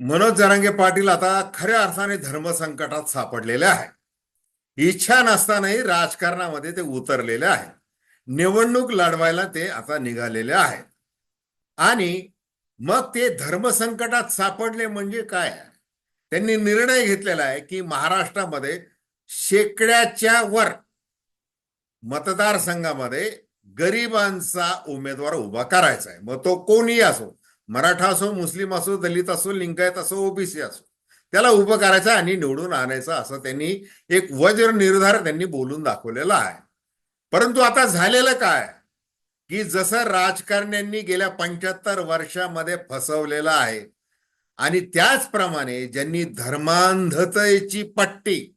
मनोज जरांगे पाटील आता खऱ्या अर्थाने धर्मसंकटात सापडलेले आहे इच्छा नसतानाही राजकारणामध्ये ते उतरलेले आहे निवडणूक लढवायला ते आता निघालेले आहेत. आणि मग ते धर्मसंकटात सापडले म्हणजे काय? त्यांनी निर्णय घेतलेला आहे की महाराष्ट्रामध्ये शेकड्याच्या वर मतदारसंघामध्ये गरिबांचा उमेदवार उभा करायचा आहे. मग तो कोणी असो मराठा असो मुस्लिम असो दलित असो लिंगायत असो ओबीसी असो त्याला उभं करायचं आणि निवडून आणायचं असं त्यांनी एक वज्र निर्धार त्यांनी बोलून दाखवलेला आहे. परंतु आता झालेलं काय? की जसं राजकारण्यांनी गेल्या पंच्याहत्तर वर्षामध्ये फसवलेलं आहे आणि त्याचप्रमाणे ज्यांनी धर्मांधतेची पट्टी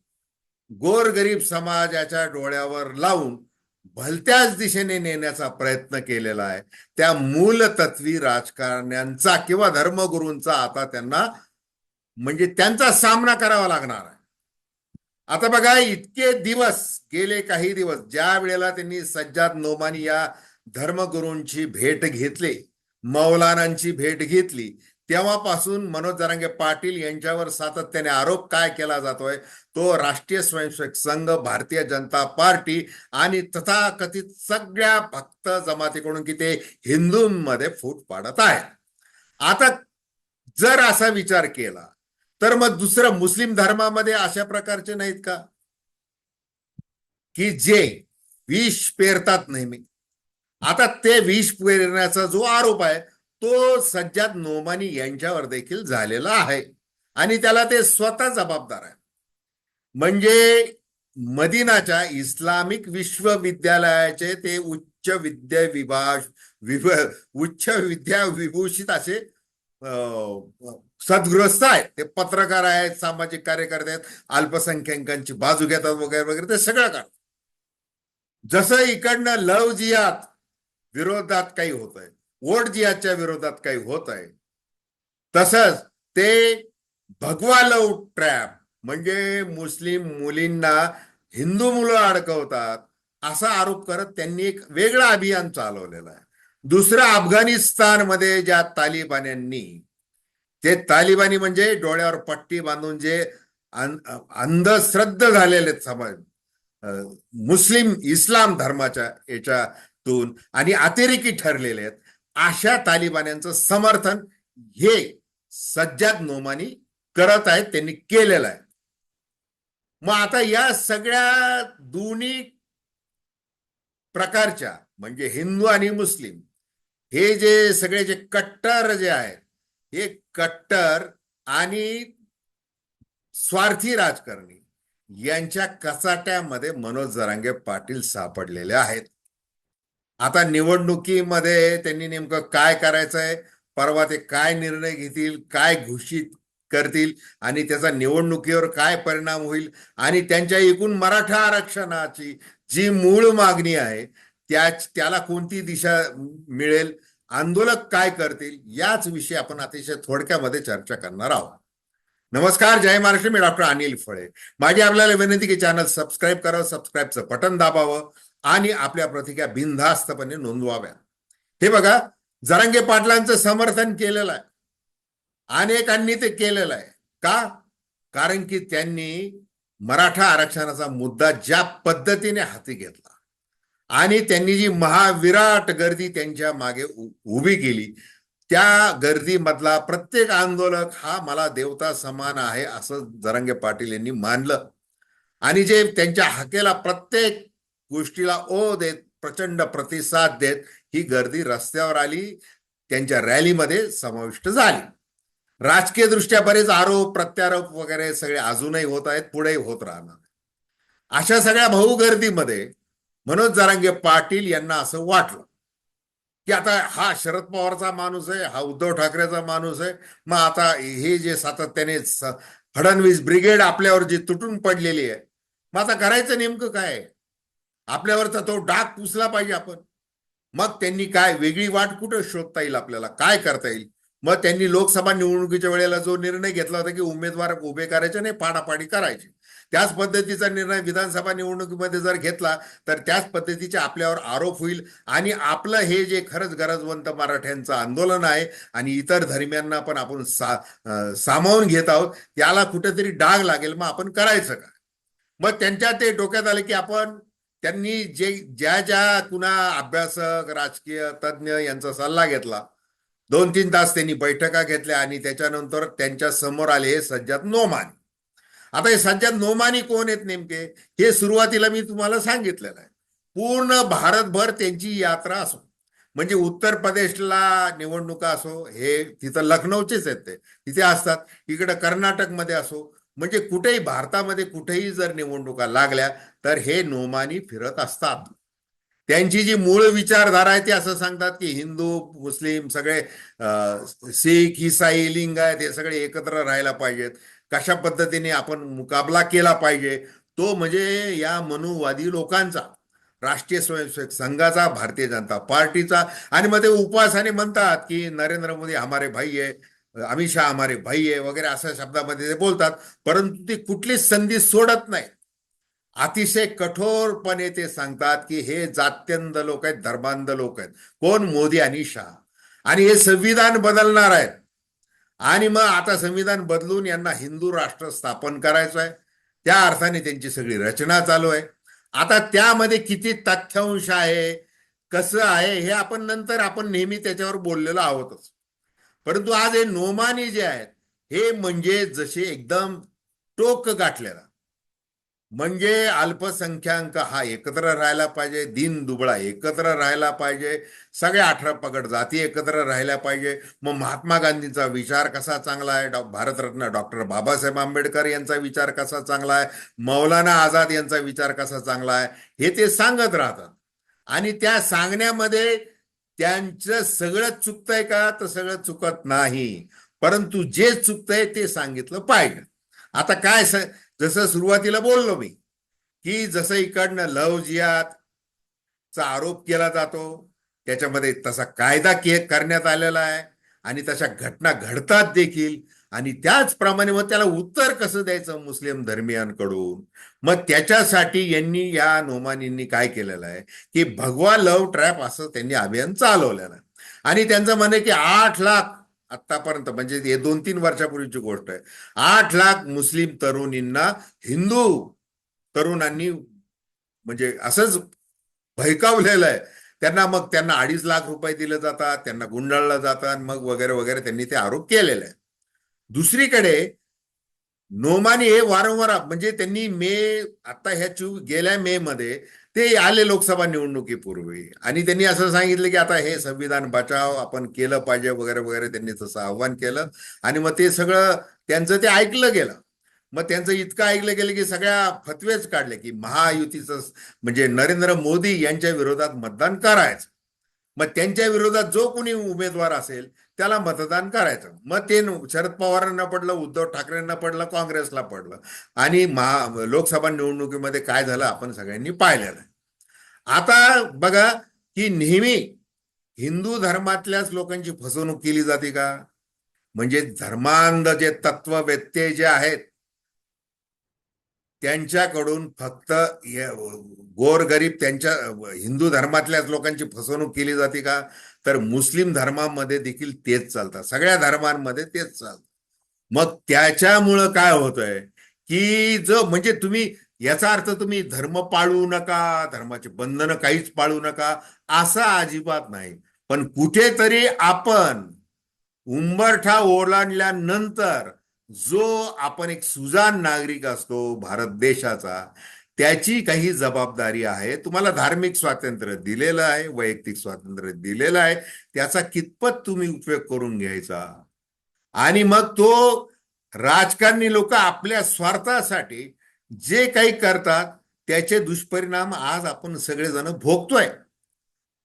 गोरगरीब समाजाच्या डोळ्यावर लावून भलत्याच दिशेने नेण्याचा प्रयत्न केलेला आहे. त्या मूलतत्वी राजकारण्यांचा किंवा धर्मगुरूंचा आता त्यांना म्हणजे त्यांचा सामना करावा लागणार आहे. आता बघा इतके दिवस गेले काही दिवस ज्या वेळेला त्यांनी सज्जाद नोमानी या धर्मगुरूंची भेट घेतली मौलानांची भेट घेतली तेव्हापासून मनोज जरांगे पाटील यांच्यावर सातत्याने आरोप काय केला जातोय तो राष्ट्रीय स्वयंसेवक संघ भारतीय जनता पार्टी आणि तथाकथित सगळ्या भक्त जमातीकडून की ते हिंदूंमध्ये फूट पाडत आहे आता जर असा विचार केला तर मग दुसरं मुस्लिम धर्मामध्ये अशा प्रकारचे नाहीत का? की जे विष पेरतात नेहमी. आता ते विष पेरण्याचा जो आरोप आहे तो सज्जाद नोमानी यांच्यावर देखील झालेला आहे. आणि त्याला ते स्वतः जबाबदार आहे म्हणजे मदिनाच्या इस्लामिक विश्वविद्यालयाचे ते उच्च विद्या विभाग विभ उच्च विद्या विभूषित असे सद्गृहस्थ आहेत. ते पत्रकार आहेत सामाजिक कार्यकर्ते आहेत अल्पसंख्याकांची बाजू घेतात वगैरे वगैरे ते सगळं करतात जसं इकडनं लव जियात विरोधात काही होत आहे वोट जियाच्या विरोधात काही होत आहे तसंच ते भगवा लव ट्रॅप म्हणजे मुस्लिम मुलींना हिंदू मुलं अडकवतात असा आरोप करत त्यांनी एक वेगळं अभियान चालवलेलं आहे. दुसरं अफगाणिस्तानमध्ये ज्या तालिबान्यांनी ते तालिबानी म्हणजे डोळ्यावर पट्टी बांधून जे अंधश्रद्ध झालेले आहेत समाज मुस्लिम इस्लाम धर्माच्या याच्यातून आणि अतिरेकी ठरलेले आहेत अशा तालिबान्यांचं समर्थन हे सज्जाद नोमानी करत आहेत त्यांनी केलेलं आहे. मग आता या सगळ्या दोन्ही प्रकारच्या म्हणजे हिंदू आणि मुस्लिम हे जे सगळे जे कट्टर जे आहेत हे कट्टर आणि स्वार्थी राजकारणी यांच्या कचाट्यामध्ये मनोज जरांगे पाटील सापडलेले आहेत. आता निवडणुकीमध्ये त्यांनी नेमकं काय करायचंय? परवा ते काय निर्णय घेतील? काय घोषित करतील? आणि त्याचा निवडणुकीवर काय परिणाम होईल? आणि त्यांच्या एकूण मराठा आरक्षणाची जी मूळ मागणी आहे त्या त्याला कोणती दिशा मिळेल? आंदोलक काय करतील? याच विषयी आपण अतिशय थोडक्यामध्ये चर्चा करणार आहोत. नमस्कार जय महाराष्ट्र मी डॉक्टर अनिल फळे. माझी आपल्याला विनंती की चॅनल सबस्क्राईब करावं सबस्क्राईबचं बटन दाबावं आणि आपल्या प्रतिक्रिया बिनधास्तपणे नोंदवाव्या हे बघा जरांगे पाटलांचं समर्थन केलेलं आहे. अनेकांनी ते केलेलं आहे. का? कारण की त्यांनी मराठा आरक्षणाचा मुद्दा ज्या पद्धतीने हाती घेतला आणि त्यांनी जी महाविराट गर्दी त्यांच्या मागे उभी केली त्या गर्दीमधला प्रत्येक आंदोलक हा मला देवता समान आहे असं जरांगे पाटील यांनी मानलं. आणि जे त्यांच्या हाकेला प्रत्येक गोष्टीला ओ देत प्रचंड प्रतिसाद देत ही गर्दी रस्त्यावर आली त्यांच्या रॅलीमध्ये समाविष्ट झाली राजकीय दृष्ट्या बरेच आरोप प्रत्यारोप वगैरे सगळे अजूनही होत आहेत पुढेही होत राहणार अशा सगळ्या भाऊ गर्दीमध्ये मनोज जरांगे पाटील यांना असं वाटलं की आता हा शरद पवारचा माणूस आहे हा उद्धव ठाकरेचा माणूस आहे मग आता हे जे सातत्याने फडणवीस ब्रिगेड आपल्यावर जी तुटून पडलेली आहे मग आता करायचं नेमकं काय आहे? आपल्यावरचा तो डाग पुसला पाहिजे आपण. मग त्यांनी काय वेगळी वाट कुठं शोधता येईल आपल्याला? काय करता येईल? मग त्यांनी लोकसभा निवडणुकीच्या वेळेला जो निर्णय घेतला होता की उमेदवार उभे करायचे नाही पाडापाडी करायची. त्याच पद्धतीचा निर्णय विधानसभा निवडणुकीमध्ये जर घेतला तर त्याच पद्धतीचे आपल्यावर आरोप होईल आणि आपलं हे जे खरंच गरजवंत मराठ्यांचं आंदोलन आहे आणि इतर धर्मियांना पण आपण सा सामावून घेत आहोत त्याला कुठेतरी डाग लागेल. मग आपण करायचं का मग त्यांच्या ते डोक्यात आले की आपण त्यांनी जे ज्या ज्या कुणा अभ्यासक राजकीय तज्ज्ञ यांचा सल्ला घेतला दोन तीन तास त्यांनी बैठका घेतल्या आणि त्याच्यानंतर त्यांच्यासमोर आले हे सज्जात नोमानी. आता हे सज्जात नोमानी कोण आहेत नेमके? हे सुरुवातीला मी तुम्हाला सांगितलेलं आहे. पूर्ण भारतभर त्यांची यात्रा असो म्हणजे उत्तर प्रदेशला निवडणुका असो हे तिथं लखनौचेच आहेत ते. तिथे असतात. इकडं कर्नाटकमध्ये असो म्हणजे कुठेही भारतामध्ये कुठेही जर निवडणुका लागल्या तर हे नोमानी फिरत असतात. त्यांची जी मूळ विचारधारा आहे ती असं सांगतात की हिंदू मुस्लिम सगळे सिख शीख इसाई लिंगायत हे सगळे एकत्र राहायला पाहिजेत. कशा पद्धतीने आपण मुकाबला केला पाहिजे? तो म्हणजे या मनुवादी लोकांचा राष्ट्रीय स्वयंसेवक संघाचा भारतीय जनता पार्टीचा. आणि मग ते उपवासाने म्हणतात की नरेंद्र मोदी हमारे भाई आहे अमित शहा हमारे भाई आहे वगैरे अशा शब्दामध्ये ते बोलतात. परंतु ती कुठलीच संधी सोडत नाही. अतिशय कठोरपणे ते सांगतात की हे जात्यंद लोक आहेत धर्मांध लोक आहेत. कोण? मोदी आणि शहा. आणि हे संविधान बदलणार आहेत. आणि मग आता संविधान बदलून यांना हिंदू राष्ट्र स्थापन करायचं आहे. त्या अर्थाने त्यांची सगळी रचना चालू आहे. आता त्यामध्ये किती तथ्यांश आहे कसं आहे हे आपण नंतर आपण नेहमी त्याच्यावर बोललेलो आहोतच. परंतु आज हे नोमानी जे आहेत हे म्हणजे जसे एकदम टोक गाठलेला. म्हणजे अल्पसंख्याक हा एकत्र राहायला पाहिजे दिन दुबळा एकत्र राहायला पाहिजे सगळ्या अठरा पगड जाती एकत्र राहायला पाहिजे. मग महात्मा गांधींचा विचार कसा चांगला आहे? डॉ भारतरत्न डॉक्टर बाबासाहेब आंबेडकर यांचा विचार कसा चांगला आहे? मौलाना आझाद यांचा विचार कसा चांगला आहे? हे ते सांगत राहतात. आणि त्या सांगण्यामध्ये त्यांचं सगळं चुकतंय का? तर सगळं चुकत नाही. परंतु जे चुकतंय ते सांगितलं पाहिजे. आता काय स- जसं सुरुवातीला बोललो मी की जसं इकडनं लव जियात चा आरोप केला जातो त्याच्यामध्ये तसा कायदा के करण्यात आलेला आहे आणि तशा घटना घडतात देखील. आणि त्याचप्रमाणे मग त्याला उत्तर कसं द्यायचं मुस्लिम धर्मियांकडून? मग त्याच्यासाठी यांनी या नोमानींनी काय केलेलं आहे? की भगवा लव ट्रॅप असं त्यांनी अभियान चालवलेलं आहे. आणि त्यांचं म्हणे की आठ लाख आतापर्यंत म्हणजे हे दोन तीन वर्षापूर्वीची गोष्ट आहे. आठ लाख मुस्लिम तरुणींना हिंदू तरुणांनी म्हणजे असंच भयकावलेलं आहे. त्यांना मग त्यांना अडीच लाख रुपये दिले जातात त्यांना गुंडाळलं जातात मग वगैरे वगैरे त्यांनी ते आरोप केलेले आहे दुसरीकडे नोमाने हे वारंवार म्हणजे त्यांनी मे आता ह्याची गेल्या मे मध्ये ते आले लोकसभा निवडणुकीपूर्वी. आणि त्यांनी असं सांगितलं की आता हे संविधान बचाव आपण केलं पाहिजे वगैरे वगैरे त्यांनी तसं आव्हान केलं. आणि मग ते सगळं त्यांचं ते ऐकलं गेलं. मग त्यांचं इतकं ऐकलं गेलं की सगळ्या फतवेच काढले की महायुतीचं म्हणजे नरेंद्र मोदी यांच्या विरोधात मतदान करायचं. मग त्यांच्या विरोधात जो कोणी उमेदवार असेल त्याला मतदान करायचं. मग ते शरद पवारांना पडलं उद्धव ठाकरेंना पडलं काँग्रेसला पडलं. आणि महा लोकसभा निवडणुकीमध्ये काय झालं आपण सगळ्यांनी पाहिलेलं. आहे आता बघा की नेहमी हिंदू धर्मातल्याच लोकांची फसवणूक केली जाते का? म्हणजे धर्मांध जे तत्ववेत्ते जे आहेत त्यांच्याकडून फक्त गोरगरीब त्यांच्या हिंदू धर्मातल्याच लोकांची फसवणूक केली जाते का? तर मुस्लिम धर्मामध्ये देखील तेच चालतात सगळ्या धर्मांमध्ये तेच चालतं. मग त्याच्यामुळं काय होतंय की जो म्हणजे तुम्ही याचा अर्थ तुम्ही धर्म पाळू नका धर्माचे बंधनं काहीच पाळू नका असा अजिबात नाही. पण कुठेतरी आपण उंबरठा ओलांडल्यानंतर जो आपण एक सुजान नागरिक असतो भारत देशाचा त्याची काही जबाबदारी आहे. तुम्हाला धार्मिक स्वातंत्र्य दिलेलं आहे वैयक्तिक स्वातंत्र्य दिलेलं आहे. त्याचा कितपत तुम्ही उपयोग करून घ्यायचा? आणि मग तो राजकारणी लोक आपल्या स्वार्थासाठी जे काही करतात त्याचे दुष्परिणाम आज आपण सगळेजण भोगतोय.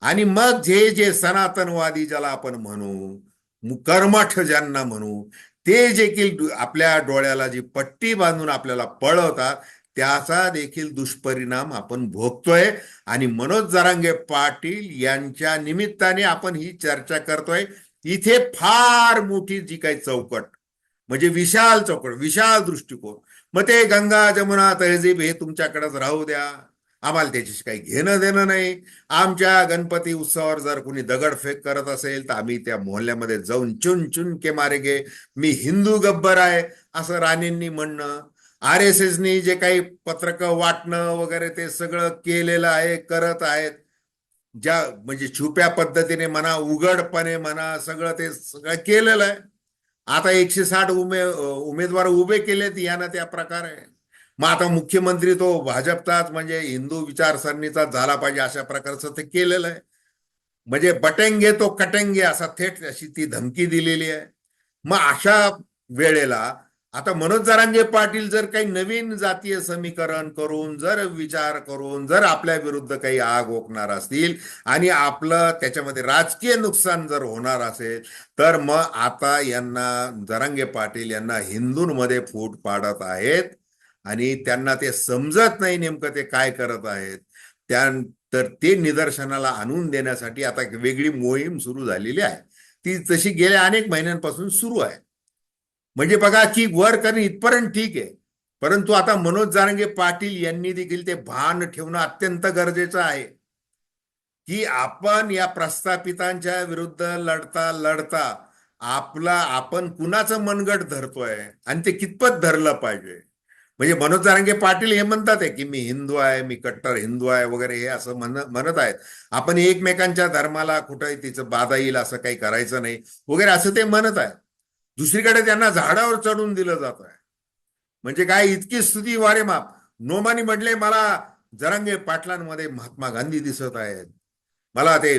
आणि मग जे जे सनातनवादी ज्याला आपण म्हणू कर्मठ ज्यांना म्हणू ते देखील की आपल्या डोळ्याला जी पट्टी बांधून आपल्याला पळवतात त्याचा देखील दुष्परिणाम आपण भोगतोय. आणि मनोज जरांगे पाटील यांच्या निमित्ताने आपण ही चर्चा करतोय. इथे फार मोठी जी काही चौकट म्हणजे विशाल चौकट विशाल दृष्टिकोन. मग ते गंगा जमुना तहजीब हे तुमच्याकडेच राहू द्या. आम्हाला त्याच्याशी काही घेणं देणं नाही. आमच्या गणपती उत्सवावर जर कोणी दगडफेक करत असेल तर आम्ही त्या मोहल्ल्यामध्ये जाऊन चुन चुन के मारे गे मी हिंदू गब्बर आहे असं राणेंनी म्हणणं. आर एस एसनी जे काही पत्रकं वाटणं वगैरे ते सगळं केलेलं आहे करत आहेत. ज्या म्हणजे छुप्या पद्धतीने म्हणा उघडपणे म्हणा सगळं ते सगळं केलेलं आहे. आता एकशे साठ उमे उमेदवार उभे केलेत यानं त्या प्रकारे. मग आता मुख्यमंत्री तो भाजपचाच म्हणजे हिंदू विचारसरणीचा झाला पाहिजे अशा प्रकारचं ते केलेलं आहे. म्हणजे बटेंगे तो कटेंगे असा थेट अशी ती धमकी दिलेली आहे. मग अशा वेळेला आता मनोज जरांगे पाटील जर काही नवीन जातीय समीकरण करून जर विचार करून जर आपल्या विरुद्ध काही आग ओकणार असतील आणि आपलं त्याच्यामध्ये राजकीय नुकसान जर होणार असेल तर मग आता यांना जरांगे पाटील यांना हिंदूंमध्ये फूट पाडत आहेत आणि त्यांना ते समजत नाही नेमकं ते काय करत आहेत. त्यानंतर ते निदर्शनाला आणून देण्यासाठी आता एक वेगळी मोहीम सुरू झालेली आहे. ती तशी गेल्या अनेक महिन्यांपासून सुरू आहे. म्हणजे बघा की वर करणे इथपर्यंत ठीक आहे. परंतु आता मनोज जारंगे पाटील यांनी देखील ते भान ठेवणं अत्यंत गरजेचं आहे. की आपण या प्रस्थापितांच्या विरुद्ध लढता लढता आपला आपण कुणाचं मनगट धरतोय? आणि ते कितपत धरलं पाहिजे? म्हणजे मनोज जारंगे पाटील हे म्हणतात आहे की मी हिंदू आहे मी कट्टर हिंदू आहे वगैरे हे असं म्हण म्हणत आहेत. आपण एकमेकांच्या धर्माला कुठं तिचं बाधा येईल असं काही करायचं नाही. वगैरे असं ते म्हणत आहे दुसरीकडे त्यांना झाडावर चढून दिलं जात आहे. म्हणजे काय इतकी स्तुती वारे माप. नोमानी म्हटले मला जरांगे पाटलांमध्ये महात्मा गांधी दिसत आहेत. मला ते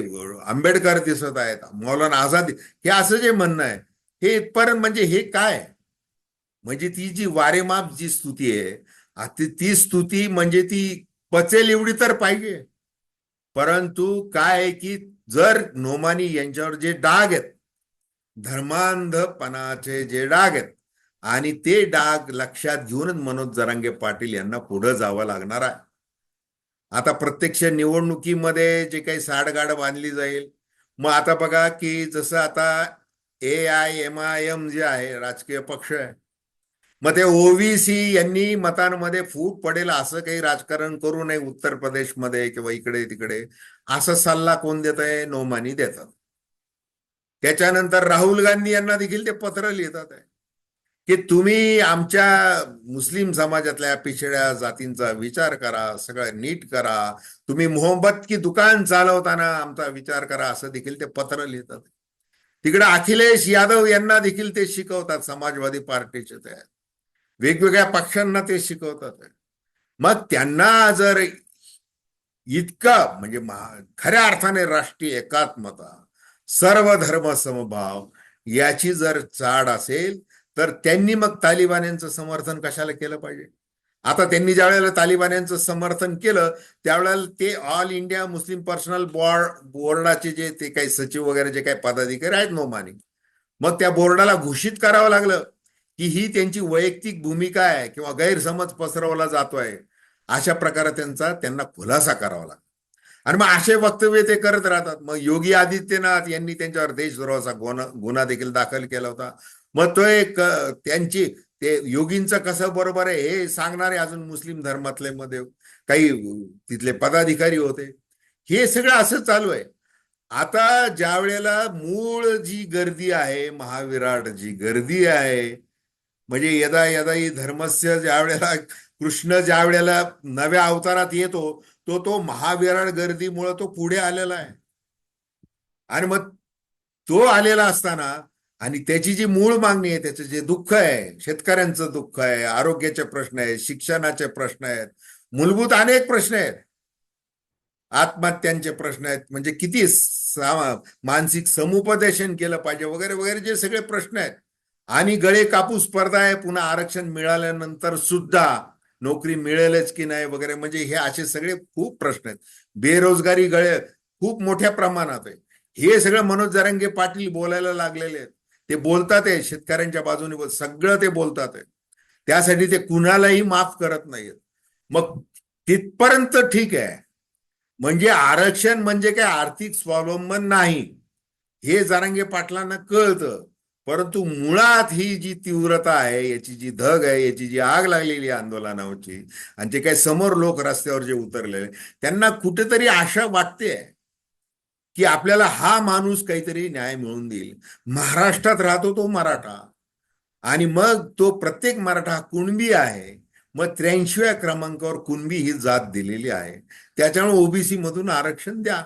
आंबेडकर दिसत आहेत. मौलाना आझाद हे असं जे म्हणणं आहे हे इथपर्यंत म्हणजे हे काय? म्हणजे ती जी वारेमाप जी स्तुती आहे ती स्तुती म्हणजे ती पचेल एवढी तर पाहिजे. परंतु काय आहे की जर नोमानी यांच्यावर जे डाग आहेत धर्मांधपणाचे जे डाग आहेत आणि ते डाग लक्षात घेऊनच मनोज जरांगे पाटील यांना पुढे जावं लागणार आहे. आता प्रत्यक्ष निवडणुकीमध्ये जे काही साडगाड बांधली जाईल मग आता बघा की जसं आता A I M I M जे आहे राजकीय पक्ष आहे मग ते ओबीसी यांनी मतांमध्ये फूट पडेल असं काही राजकारण करू नये उत्तर प्रदेशमध्ये किंवा इकडे तिकडे असा सल्ला कोण देत आहे नोमानी देतात. त्याच्यानंतर राहुल गांधी यांना देखील ते पत्र लिहितात आहे. की तुम्ही आमच्या मुस्लिम समाजातल्या पिछड्या जातींचा विचार करा सगळं नीट करा. तुम्ही मोहम्मद की दुकान चालवताना आमचा विचार करा असं देखील ते पत्र लिहितात. तिकडे अखिलेश यादव यांना देखील ते शिकवतात समाजवादी पार्टीचे ते. वेगवेगळ्या पक्षांना ते शिकवतात मग त्यांना जर इतकं म्हणजे खऱ्या अर्थाने राष्ट्रीय एकात्मता सर्व धर्म समभाव. याची जर चाड असेल तर त्यांनी मग तालिबान यांचं समर्थन कशाला केलं पाहिजे? आता त्यांनी ज्या वेळेला तालिबान्यांचं समर्थन केलं त्यावेळेला ते all India Muslim personal board बोर्डाचे जे ते काही सचिव वगैरे जे काही पदाधिकारी आहेत नोमानी मग त्या बोर्डाला घोषित करावं लागलं की ही त्यांची वैयक्तिक भूमिका आहे किंवा गैरसमज पसरवला जातोय अशा प्रकारे त्यांचा त्यांना खुलासा करावा लागला आणि मग असे वक्तव्य ते करत राहतात. मग योगी आदित्यनाथ यांनी त्यांच्यावर देशद्रोहाचा गुन्हा गुन्हा देखील दाखल केला होता. मग तो एक त्यांची ते योगींचं कसं बरोबर आहे हे सांगणारे अजून मुस्लिम धर्मातले मध्ये काही तिथले पदाधिकारी होते. हे सगळं असं चालू आहे. आता ज्या वेळेला मूळ जी गर्दी आहे महाविराट जी गर्दी आहे म्हणजे यदा यदा ही धर्मस्य ज्या वेळेला कृष्ण ज्या वेळेला नव्या अवतारात येतो तो तो महाविराळ गर्दीमुळे तो पुढे आलेला आहे. आणि मग तो आलेला असताना आणि त्याची जी मूळ मागणी आहे त्याचं जे दुःख आहे शेतकऱ्यांचं दुःख आहे आरोग्याचे प्रश्न आहेत शिक्षणाचे प्रश्न आहेत मूलभूत अनेक प्रश्न आहेत. आत्महत्यांचे प्रश्न आहेत म्हणजे किती मानसिक समुपदेशन केलं पाहिजे वगैरे वगैरे जे सगळे प्रश्न आहेत. आणि गळे कापूस स्पर्धा आहे पुन्हा आरक्षण मिळाल्यानंतर सुद्धा नोकरी मिळेलच की नाही वगैरे म्हणजे हे असे सगळे खूप प्रश्न आहेत. बेरोजगारी गळे खूप मोठ्या प्रमाणात आहे. हे सगळं मनोज जरंगे पाटील बोलायला लागलेले आहेत. ते बोलतात आहे शेतकऱ्यांच्या बाजूने सगळं ते बोलतात आहे. त्यासाठी ते कुणालाही माफ करत नाहीत मग तिथपर्यंत ठीक आहे. म्हणजे आरक्षण म्हणजे काय? आर्थिक स्वावलंबन नाही. हे जरांगे पाटलांना कळतं. परंतु मुळात ही जी तीव्रता आहे याची जी धग आहे याची जी आग लागलेली आंदोलनावरची आंदोलनाची आणि जे काही समोर लोक रस्त्यावर जे उतरलेले त्यांना कुठेतरी आशा वाटते की आपल्याला हा माणूस काहीतरी न्याय मिळवून देईल. महाराष्ट्रात राहतो तो मराठा आणि मग तो प्रत्येक मराठा कुणबी आहे मग त्र्याऐंशीव्या क्रमांकावर कुणबी ही जात दिलेली आहे. त्याच्यामुळे ओबीसी मधून आरक्षण द्या.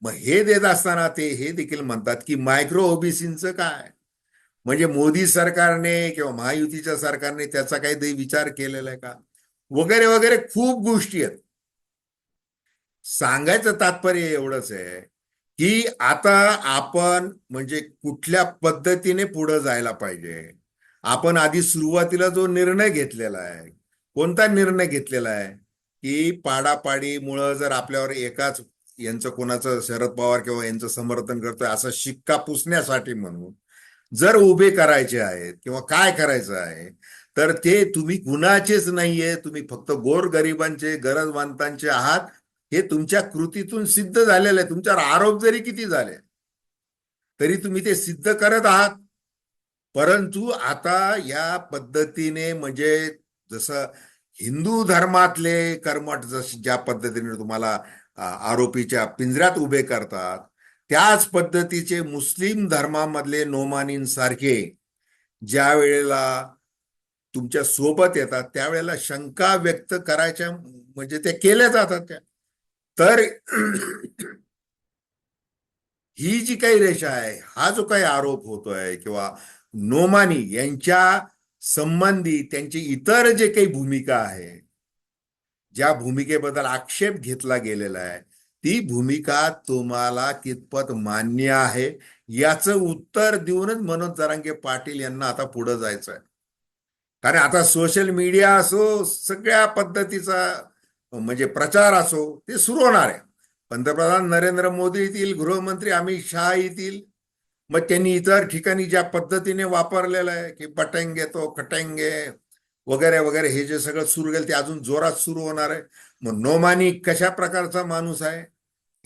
मग हे देत असताना ते हे देखील म्हणतात की मायक्रो ओबीसीचं काय? म्हणजे मोदी सरकारने किंवा महायुतीच्या सरकारने त्याचा काही विचार केलेला आहे का? वगैरे वगैरे खूप गोष्टी आहेत. सांगायचं तात्पर्य एवढंच आहे की आता आपण म्हणजे कुठल्या पद्धतीने पुढे जायला पाहिजे? आपण आधी सुरुवातीला जो निर्णय घेतलेला आहे कोणता निर्णय घेतलेला आहे? की पाडापाडीमुळं जर आपल्यावर एकाच यांचं कोणाचं शरद पवार किंवा यांचं समर्थन करतोय असं शिक्का पुसण्यासाठी म्हणून जर उभे करायचे आहेत किंवा काय करायचं आहे तर ते तुम्ही गुणाचेच नाहीये. तुम्ही फक्त गोरगरिबांचे गरजवंतांचे आहात. हे तुमच्या कृतीतून सिद्ध झालेलं आहे. तुमच्यावर आरोप जरी किती झाले तरी तुम्ही ते सिद्ध करत आहात. परंतु आता या पद्धतीने म्हणजे जसं हिंदू धर्मातले कर्मठ जस ज्या पद्धतीने तुम्हाला आरोपीच्या पिंजऱ्यात उभे करतात त्याच पद्धतीचे मुस्लिम धर्मामधले नोमानींसारखे ज्या वेळेला तुमच्यासोबत येतात त्यावेळेला शंका व्यक्त करायच्या म्हणजे ते केल्या जातात त्या. तर ही जी काही रेषा आहे हा जो काही आरोप होतोय किंवा नोमानी यांच्या संबंधी त्यांची इतर जे काही भूमिका आहे ज्या भूमिकेबद्दल आक्षेप घेतला गेलेला आहे ती भूमिका तुम्हाला कितपत मान्य आहे? याचं उत्तर देऊनच मनोज जरांगे पाटील यांना आता पुढे जायचं आहे कारण आता सोशल मीडिया असो सगळ्या पद्धतीचा म्हणजे प्रचार असो ते सुरू होणार आहे. पंतप्रधान नरेंद्र मोदी येतील गृहमंत्री अमित शहा येतील. मग त्यांनी इतर ठिकाणी ज्या पद्धतीने वापरलेलं आहे की पटेंगे तो खटेंगे वगैरे वगैरे हे जे सगळं सुरू केलं ते अजून जोरात सुरू होणार आहे. मग नोमानी कशा प्रकारचा माणूस आहे?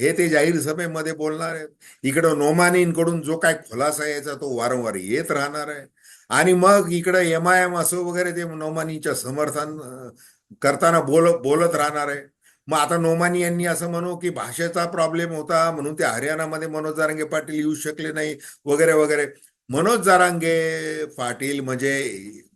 हे ते जाहीर सभेमध्ये बोलणार आहेत. इकडं नोमानींकडून जो काय खुलासा यायचा तो वारंवार येत राहणार आहे. आणि मग इकडं एम आय एम असो वगैरे ते नोमानीच्या समर्थन करताना बोल बोलत राहणार आहे. मग आता नोमानी यांनी असं म्हणू की भाषेचा प्रॉब्लेम होता म्हणून ते हरियाणामध्ये मनोज जारांगे पाटील येऊ शकले नाही वगैरे वगैरे. मनोज जारांगे पाटील म्हणजे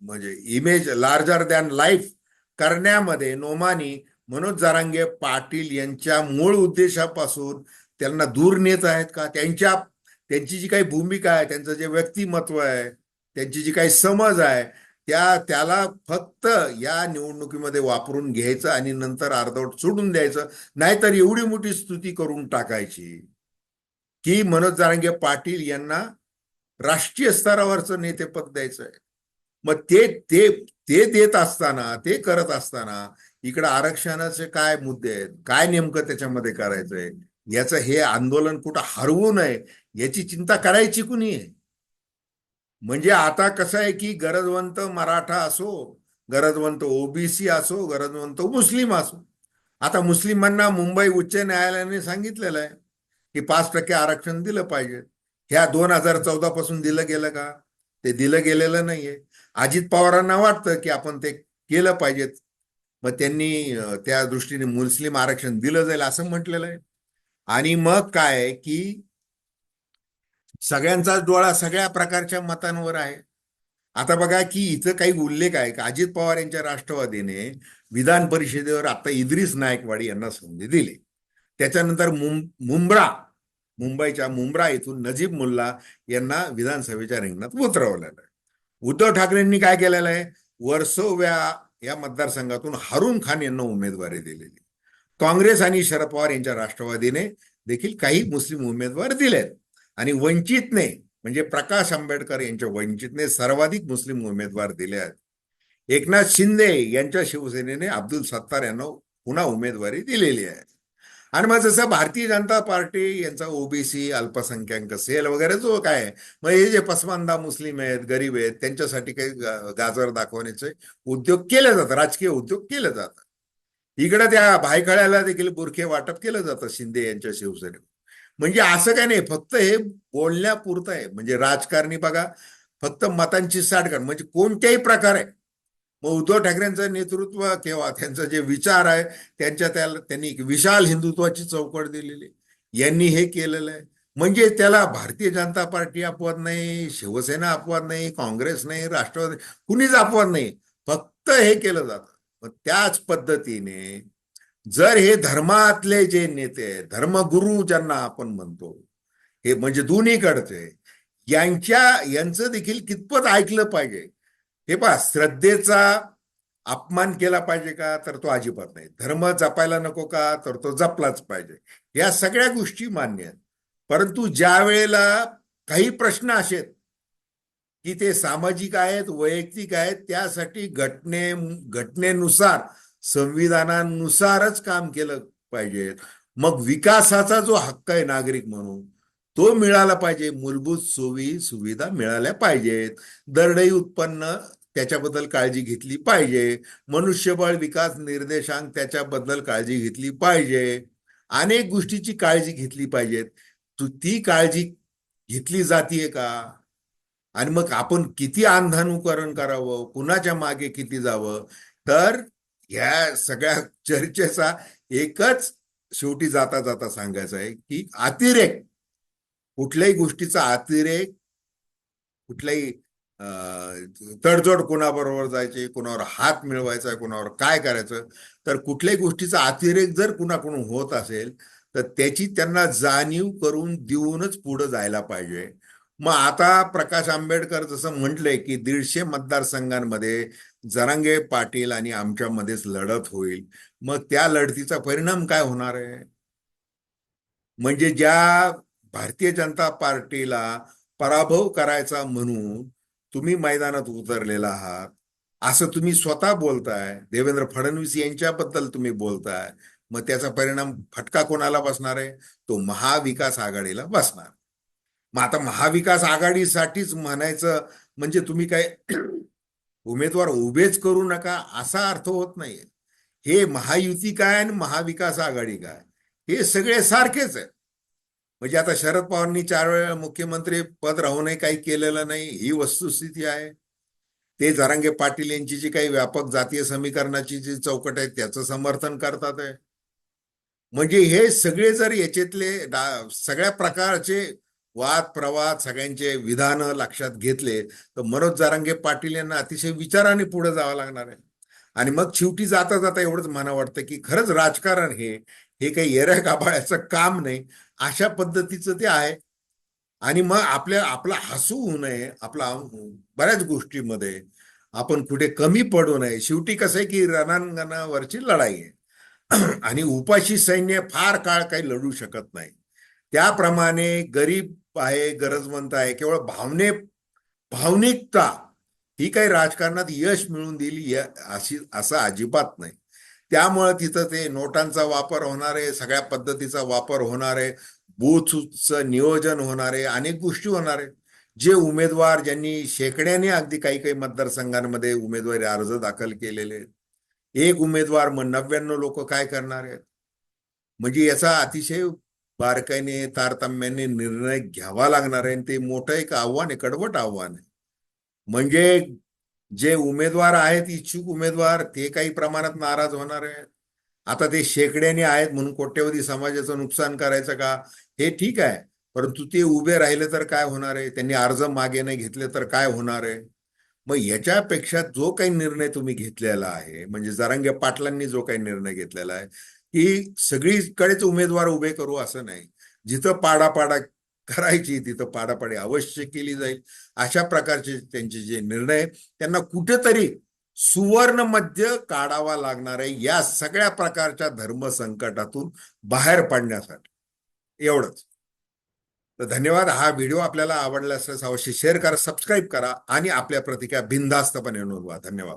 म्हणजे इमेज लार्जर दॅन लाईफ करण्यामध्ये नोमानी मनोज जारांगे पाटील यांच्या मूळ उद्देशापासून त्यांना दूर नेत आहेत का? त्यांच्या त्यांची जी काही भूमिका आहे त्यांचं जे व्यक्तिमत्व आहे त्यांची जी काही समज आहे त्या त्याला फक्त या निवडणुकीमध्ये वापरून घ्यायचं आणि नंतर अर्धवट सोडून द्यायचं नाहीतर एवढी मोठी स्तुती करून टाकायची की मनोज जारांगे पाटील यांना राष्ट्रीय स्तरावरचं नेतेपद द्यायचं आहे मग ते ते ते देत असताना ते करत असताना इकडं आरक्षणाचे काय मुद्दे आहेत? काय नेमकं त्याच्यामध्ये करायचंय याचं हे आंदोलन कुठं हरवू नये याची चिंता करायची कुणी आहे? म्हणजे आता कसं आहे की गरजवंत मराठा असो गरजवंत ओबीसी असो गरजवंत मुस्लिम असो. आता मुस्लिमांना मुंबई उच्च न्यायालयाने सांगितलेलं आहे की पाच टक्के आरक्षण दिलं पाहिजे. ह्या दोन हजार चौदा पासून दिलं गेलं का? ते दिलं गेलेलं नाहीये. अजित पवारांना वाटतं की आपण ते केलं पाहिजेत. मग त्यांनी त्या दृष्टीने मुस्लिम आरक्षण दिलं जाईल असं म्हटलेलं आहे. आणि मग काय की सगळ्यांचाच डोळा सगळ्या प्रकारच्या मतांवर आहे. आता बघा की इथं काही उल्लेख आहे का? अजित पवार यांच्या राष्ट्रवादीने विधान परिषदेवर आता इद्रिस नायकवाडी यांना संधी दिली. त्याच्यानंतर मुंब्रा मुंबईच्या मुंब्रा येथून नजीब मुल्ला यांना विधानसभेच्या रिंगणात उतरवलेलं आहे. उद्धव ठाकरेंनी काय केलेलं आहे? वर्सोव्या या मतदारसंघातून हारून खान यांना उमेदवारी दिलेली. काँग्रेस आणि शरद पवार यांच्या राष्ट्रवादीने देखील काही मुस्लिम उमेदवार दिलेत. आणि वंचितने म्हणजे प्रकाश आंबेडकर यांच्या वंचितने सर्वाधिक मुस्लिम उमेदवार दिले आहेत एकनाथ शिंदे यांच्या शिवसेनेने अब्दुल सत्तार यांना पुन्हा उमेदवारी दिलेली आहे. आणि मग जसं भारतीय जनता पार्टी यांचा ओबीसी अल्पसंख्याक सेल वगैरे जो काय मग हे जे पसमानदा मुस्लिम आहेत गरीब आहेत त्यांच्यासाठी काही गाजर दाखवण्याचे उद्योग केले जातात राजकीय उद्योग केले जातात. इकडे त्या भायखळ्याला देखील बुरखे वाटप केलं जातं शिंदे यांच्या शिवसेनेवर. म्हणजे असं काय नाही फक्त हे बोलण्यापुरतं आहे. म्हणजे राजकारणी बघा फक्त मतांची साठगाठ म्हणजे कोणत्याही प्रकारे मग उद्धव ठाकरेंचं नेतृत्व किंवा त्यांचा जे विचार आहे त्यांच्या त्याला त्यांनी एक विशाल हिंदुत्वाची चौकट दिलेली. आहे. यांनी हे केलेलं आहे. म्हणजे त्याला भारतीय जनता पार्टी अपवाद नाही शिवसेना अपवाद नाही काँग्रेस नाही राष्ट्रवादी कुणीच अपवाद नाही. फक्त हे केलं जातं. मग त्याच पद्धतीने जर हे धर्मातले जे नेते धर्मगुरु ज्यांना आपण म्हणतो हे म्हणजे दोन्हीकडचे यांच्या यांचं देखील कितपत ऐकलं पाहिजे हे पहा श्रद्धेचा अपमान केला पाहिजे का? तर तो अजिबात नाही. धर्म जपायला नको का? तर तो जपलाच पाहिजे. या सगळ्या गोष्टी मान्य आहेत. परंतु ज्या वेळेला काही प्रश्न असे की ते सामाजिक आहेत वैयक्तिक आहेत त्यासाठी घटने घटनेनुसार संविधानानुसारच काम केलं पाहिजे. मग विकासाचा जो हक्क आहे नागरिक म्हणून तो मिळाला पाहिजे. मूलभूत सोयी सुविधा मिळाल्या पाहिजेत. दरडई उत्पन्न त्याच्याबद्दल काळजी घेतली पाहिजे. मनुष्यबळ विकास निर्देशांक त्याच्याबद्दल काळजी घेतली पाहिजे. अनेक गोष्टीची काळजी घेतली पाहिजेत. तू ती काळजी घेतली जातीये का? आणि मग आपण किती अंधानुकरण करावं? कुणाच्या मागे किती जावं? तर ह्या सगळ्या चर्चेचा एकच शेवटी जाता जाता सांगायचं आहे की अतिरेक. कुठल्याही गोष्टीचा अतिरेक कुठल्याही तडजोड कुणाबरोबर जायचे कोणावर हात मिळवायचा कोणावर काय करायचं तर कुठल्याही गोष्टीचा अतिरेक जर कुणाकडून होत असेल तर त्याची त्यांना जाणीव करून देऊनच पुढे जायला पाहिजे. मग आता प्रकाश आंबेडकर जसं म्हटलंय की दीडशे मतदारसंघांमध्ये जरांगे पाटील आणि आमच्यामध्येच लढत होईल. मग त्या लढतीचा परिणाम काय होणार आहे? म्हणजे ज्या भारतीय जनता पार्टीला पराभव करायचा म्हणून तुम्ही मैदानात उतरलेला आहात असं तुम्ही स्वतः बोलताय देवेंद्र फडणवीस यांच्याबद्दल तुम्ही बोलताय मग त्याचा परिणाम फटका कोणाला बसणार आहे? तो महाविकास आघाडीला बसणार. मग आता महाविकास आघाडीसाठीच म्हणायचं म्हणजे तुम्ही काय उमेदवार उभेच करू नका असा अर्थ होत नाहीये. हे महायुती काय आणि महाविकास आघाडी काय? हे सगळे सारखेच आहे म्हणजे आता शरद पवारांनी चार वेळा मुख्यमंत्री पद राहूनही काही केलेलं नाही ही वस्तुस्थिती आहे. ते जरांगे पाटील यांची जी काही व्यापक जातीय समीकरणाची जी चौकट आहे त्याचं समर्थन करतात आहे. म्हणजे हे सगळे जर याच्यातले डा- सगळ्या प्रकारचे वाद प्रवाद सगळ्यांचे विधानं लक्षात घेतले तर मनोज जारांगे पाटील यांना अतिशय विचाराने पुढे जावं लागणार आहे. आणि मग शेवटी जाता जाता एवढंच मला वाटतं की खरंच राजकारण हे हे काही येऱ्या गाभाळ्याचं काम नाही. अशा पद्धतीचं ते आहे. आणि मग आपल्या आपला हसू होऊ नये आपला बऱ्याच गोष्टीमध्ये आपण कुठे कमी पडू नये. शेवटी कसं आहे की रणांगणावरची लढाई आहे. आणि उपाशी सैन्य फार काळ काही लढू शकत नाही. त्याप्रमाणे गरीब आहे गरजवंत आहे केवळ भावने भावनिकता ही काही राजकारणात यश मिळून दिली अशी असं अजिबात नाही. त्यामुळे तिथं ते नोटांचा वापर होणार आहे सगळ्या पद्धतीचा वापर होणार आहे बूथचं नियोजन होणार आहे अनेक गोष्टी होणार आहे जे उमेदवार ज्यांनी शेकड्याने अगदी काही काही मतदारसंघांमध्ये उमेदवारी अर्ज दाखल केलेले आहेत. एक उमेदवार मग नव्याण्णव लोक काय करणार आहेत? म्हणजे याचा अतिशय बारकाईने तारतम्याने निर्णय घ्यावा लागणार आहे आणि ते मोठं एक आव्हान आहे कडवट आव्हान आहे. म्हणजे जे उमेदवार आहेत इच्छुक उमेदवार ते काही प्रमाणात नाराज होणार आहेत. आता ते शेकड्याने आहेत म्हणून कोट्यवधी समाजाचं नुकसान करायचं का? हे ठीक आहे. परंतु ते उभे राहिले तर काय होणार आहे? त्यांनी अर्ज मागे नाही घेतले तर काय होणार आहे? मग याच्यापेक्षा जो काही निर्णय तुम्ही घेतलेला आहे म्हणजे जरांगे पाटलांनी जो काही निर्णय घेतलेला आहे की सगळीकडेच उमेदवार उभे करू असं नाही. जिथं पाडापाडा करायची तिथं पाडापाडी अवश्य केली जाईल. अशा प्रकारचे त्यांचे जे निर्णय त्यांना कुठेतरी सुवर्ण मध्य काढावा लागणार आहे या सगळ्या प्रकारच्या धर्म संकटातून बाहेर पडण्यासाठी. एवढंच. तर धन्यवाद. हा व्हिडिओ आपल्याला आवडला असल्यास अवश्य शेअर करा सबस्क्राईब करा आणि आपल्या प्रतिक्रिया बिनधास्तपणे नोंदवा. धन्यवाद.